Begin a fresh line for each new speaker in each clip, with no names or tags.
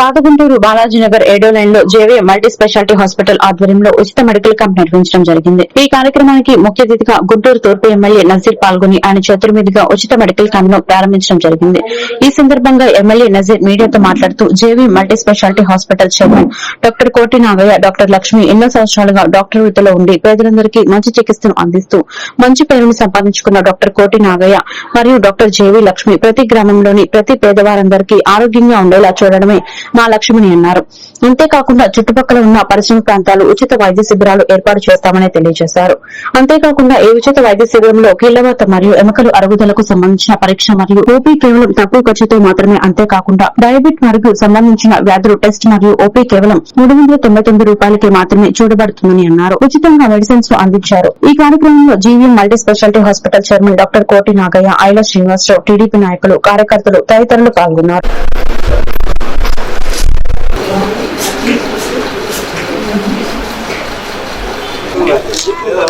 పాతగుంటూరు బాలాజీనగర్ ఏడో లైన్లో JV multi speciality hospital ఆధ్వర్యంలో ఉచిత మెడికల్ క్యాంప్ నిర్వహించడం జరిగింది. ఈ కార్యక్రమానికి ముఖ్య అతిథిగా గుంటూరు తూర్పు ఎమ్మెల్యే నజీర్ పాల్గొని ఆయన చేతుల మీదుగా ఉచిత మెడికల్ క్యాంప్ను ప్రారంభించడం జరిగింది. ఈ సందర్భంగా ఎమ్మెల్యే నజీర్ మీడియాతో మాట్లాడుతూ JV multi specialty hospital chairman doctor Koti Nagaiah doctor Lakshmi ఎన్నో సంవత్సరాలుగా డాక్టర్ వృత్తిలో ఉండి పేదలందరికీ మంచి చికిత్సను అందిస్తూ మంచి పేరును సంపాదించుకున్న డాక్టర్ కోటి నాగయ్య మరియు డాక్టర్ జేవీ లక్ష్మి ప్రతి గ్రామంలోని ప్రతి పేదవారందరికీ ఆరోగ్యంగా ఉండేలా చూడడమే మా లక్ష్మిని అన్నారు. అంతేకాకుండా చుట్టుపక్కల ఉన్న పరిశ్రమ ప్రాంతాలు ఉచిత వైద్య శిబిరాలు ఏర్పాటు చేస్తామని తెలియజేశారు. అంతేకాకుండా ఈ ఉచిత వైద్య శిబిరంలో కీళ్ళవాత మరియు ఎముకలు అరుగుదలకు సంబంధించిన పరీక్ష మరియు ఓపీ కేవలం తక్కువ ఖర్చుతో మాత్రమే అంతేకాకుండా డయాబెట్ మరియు సంబంధించిన వ్యాధులు టెస్ట్ మరియు ఓపీ కేవలం మూడు వందల తొంభై తొమ్మిది రూపాయలకి మాత్రమే చూడబడుతుందని అన్నారు. ఉచితంగా మెడిసిన్స్ను అందించారు. ఈ కార్యక్రమంలో GVM multi specialty hospital chairman doctor Koti Nagaiah ఐల Srinivasarao TDP నాయకులు కార్యకర్తలు తదితరులు పాల్గొన్నారు.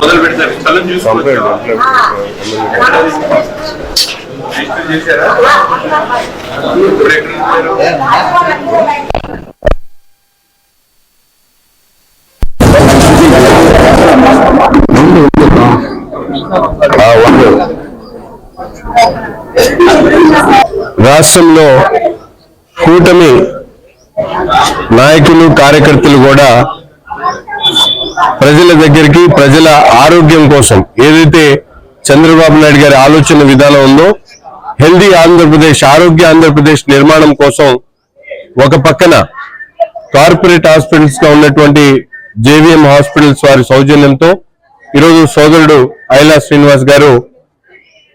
మొదలు పెడతారు చూసుకోవచ్చు.
రాష్ట్రంలో కూటమి నాయకులు కార్యకర్తలు కూడా ప్రజల దగ్గరికి ప్రజల ఆరోగ్యం కోసం ఏదైతే చంద్రబాబు నాయుడు గారి ఆలోచన విధానం ఉందో హెల్దీ ఆంధ్రప్రదేశ్ ఆరోగ్య ఆంధ్రప్రదేశ్ నిర్మాణం కోసం ఒక పక్కన కార్పొరేట్ హాస్పిటల్స్గా ఉన్నటువంటి జేవిఎం హాస్పిటల్స్ వారి సౌజన్యంతో ఈరోజు సోదరుడు ఐలా శ్రీనివాస్ గారు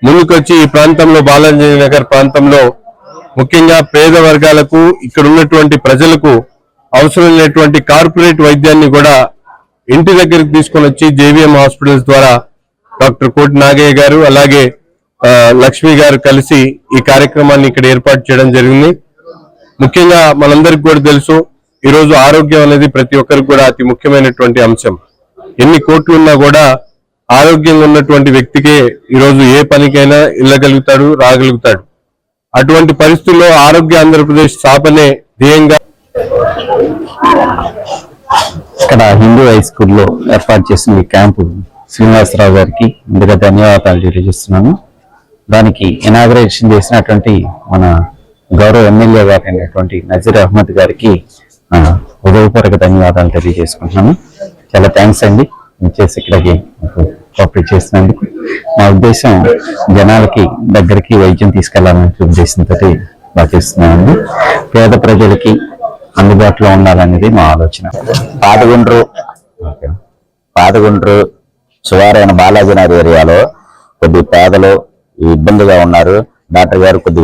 ముందుకొచ్చి ఈ ప్రాంతంలో బాలాజీ నగర్ ప్రాంతంలో ముఖ్యంగా పేద వర్గాలకు ఇక్కడ ఉన్నటువంటి ప్రజలకు అవసరమైనటువంటి కార్పొరేట్ వైద్యాన్ని కూడా ఇంటి దగ్గరికి తీసుకొని వచ్చి జేవిఎం హాస్పిటల్స్ ద్వారా డాక్టర్ కోటి నాగయ్య గారు అలాగే లక్ష్మి గారు కలిసి ఈ కార్యక్రమాన్ని ఇక్కడ ఏర్పాటు చేయడం జరిగింది. ముఖ్యంగా మనందరికి కూడా తెలుసు ఈరోజు ఆరోగ్యం అనేది ప్రతి ఒక్కరికి కూడా అతి ముఖ్యమైనటువంటి అంశం. ఎన్ని కోట్లు ఉన్నా కూడా ఆరోగ్యంగా ఉన్నటువంటి వ్యక్తికే ఈరోజు ఏ పనికైనా వెళ్ళగలుగుతాడు రాగలుగుతాడు. అటువంటి పరిస్థితుల్లో ఆరోగ్య ఆంధ్రప్రదేశ్ స్థాపనే ధ్యేయంగా
ఇక్కడ హిందూ హై స్కూల్లో ఏర్పాటు చేసిన ఈ క్యాంపు శ్రీనివాసరావు గారికి ముందుగా ధన్యవాదాలు తెలియజేస్తున్నాను. దానికి ఇనాగ్రేషన్ చేసినటువంటి మన గౌరవ ఎమ్మెల్యే గారు అయినటువంటి నజీర్ అహ్మద్ గారికి హృదయపూర్వక ధన్యవాదాలు తెలియజేసుకుంటున్నాను. చాలా థ్యాంక్స్ అండి. చేసి ఇక్కడికి మాకు కోఆపరేట్ చేసినందుకు. మా ఉద్దేశం జనాలకి దగ్గరికి వైద్యం తీసుకెళ్ళాలనే ఉద్దేశంతో పాటిస్తున్నామండి పేద ప్రజలకి అందుబాటులో ఉండాలనేది మా ఆలోచన.
పాతగుండ్రు పాతగుండ్రు సువారైన బాలాజీనగర్ ఏరియాలో కొద్ది పేదలు ఇబ్బందిగా ఉన్నారు. డాక్టర్ గారు కొద్ది